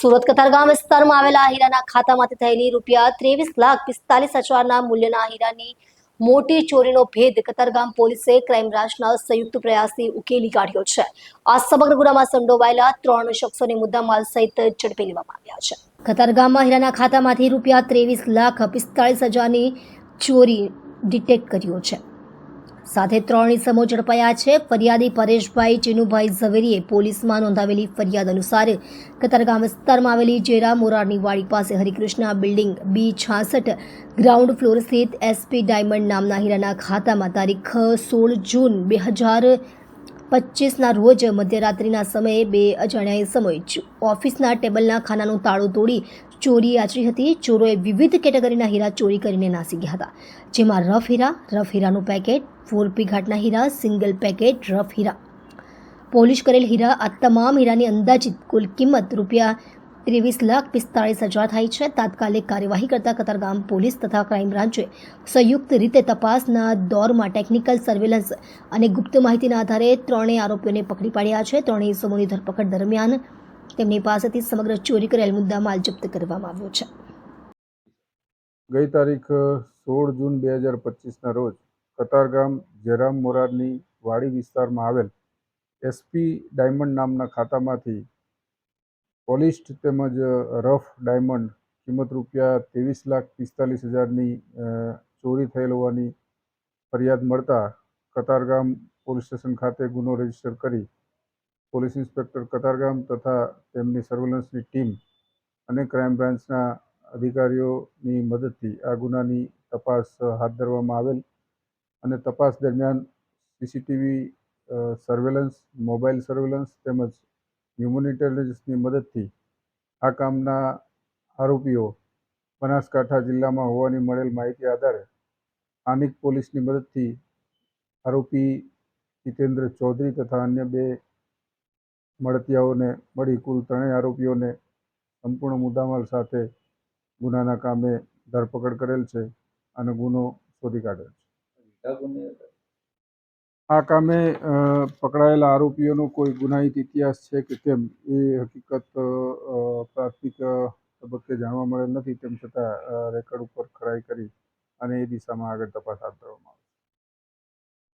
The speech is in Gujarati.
સુરત કતારગામ વિસ્તારમાં આવેલા હીરાના ખાતામાંથી થયેલી રૂપિયા ત્રેવીસ લાખ પિસ્તાલીસ હજારના મૂલ્યના હીરાની મોટી ચોરીનો ભેદ કતારગામ પોલીસે ક્રાઇમ બ્રાન્ચના સંયુક્ત પ્રયાસથી ઉકેલી કાઢ્યો છે. આ સમગ્ર ગુનામાં સંડોવાયેલા ત્રણ શખ્સોને મુદ્દામાલ સહિત ઝડપી લેવામાં આવ્યા છે. કતારગામમાં હીરાના ખાતામાંથી રૂપિયા ત્રેવીસ લાખ પિસ્તાળીસ હજારની ચોરી ડિટેક્ટ કર્યો છે. સાથે ત્રણ સમો ઝડપાયા છે. ફરિયાદી પરેશભાઈ ચીનુભાઈ ઝવેરીએ પોલીસમાં નોંધાવેલી ફરિયાદ અનુસાર કતારગામ વિસ્તારમાં આવેલી જેરા મોરારની વાડી પાસે હરિકૃષ્ણ બિલ્ડિંગ બી છાસઠ ગ્રાઉન્ડ ફ્લોર સ્થિત એસપી ડાયમંડ નામના હીરાના ખાતામાં તારીખ સોળ જૂન બે હજાર પચીસના રોજ મધ્યરાત્રિના સમયે બે અજાણ્યા સમયે ઓફિસના ટેબલના ખાનાનું તાળું તોડી ચોરી આચરી હતી. ચોરોએ વિવિધ કેટેગરીના હીરા ચોરી કરીને નાસી ગયા હતા. જેમાં રફ હીરા, રફ હીરાનું પેકેટ, ફોર પી ઘાટના હીરા, સિંગલ પેકેટ, રફ હીરા. પોલિશ કરેલ હીરા આ તમામ હીરાની અંદાજિત કુલ કિંમત રૂપિયા ત્રેવીસ લાખ પિસ્તાળીસ હજાર થાય છે. તાત્કાલિક કાર્યવાહી કરતા કતારગામ પોલીસ તથા ક્રાઇમ બ્રાન્ચે સંયુક્ત રીતે તપાસના દોરમાં ટેકનિકલ સર્વેલન્સ અને ગુપ્ત માહિતીના આધારે ત્રણેય આરોપીઓને પકડી પાડ્યા છે. ત્રણેય ઇસમોની ધરપકડ દરમિયાન તેમની પાસેથી સમગ્ર ચોરી કરેલ મુદ્દામાલ જપ્ત કરવામાં આવ્યો છે. ગઈ તારીખ સોળ જૂન બે હજાર પચીસના રોજ કતારગામ જેરામ મોરારની વાડી વિસ્તારમાં આવેલ એસપી ડાયમંડ નામના ખાતામાંથી પોલિસ્ડ તેમજ રફ ડાયમંડ કિંમત રૂપિયા ત્રેવીસ લાખ પિસ્તાલીસ હજારની ચોરી થયેલ હોવાની ફરિયાદ મળતા કતારગામ પોલીસ સ્ટેશન ખાતે ગુનો રજિસ્ટર કરી પોલીસ ઇન્સ્પેક્ટર કતારગામ તથા તેમની સર્વેલન્સની ટીમ અને ક્રાઇમ બ્રાન્ચના અધિકારીઓની મદદથી આ ગુનાની તપાસ હાથ ધરવામાં આવેલ અને તપાસ દરમિયાન સીસીટીવી સર્વેલન્સ મોબાઈલ સર્વેલન્સ તેમજ હ્યુમન ઇન્ટેલિજન્સની મદદથી આ કામના આરોપીઓ બનાસકાંઠા જિલ્લામાં હોવાની મળેલ માહિતી આધારે સ્થાનિક પોલીસની મદદથી આરોપી જીતેન્દ્ર ચૌધરી તથા અન્ય બે મળતિયાઓને મળી કુલ ત્રણેય આરોપીઓને સંપૂર્ણ મુદ્દામાલ સાથે ગુનાના કામે ધરપકડ કરેલ છે અને ગુનો શોધી કાઢેલ છે. આ કામે પકડાયેલા આરોપીઓનો કોઈ ગુનાહિત ઇતિહાસ છે કે કેમ? એ હકીકત પ્રાથમિક તબક્કે જાણવા મળેલ નથી. તેમ છતાં રેકર્ડ ઉપર ખરાઈ કરી અને એ દિશામાં આગળ તપાસ હાથ ધરવામાં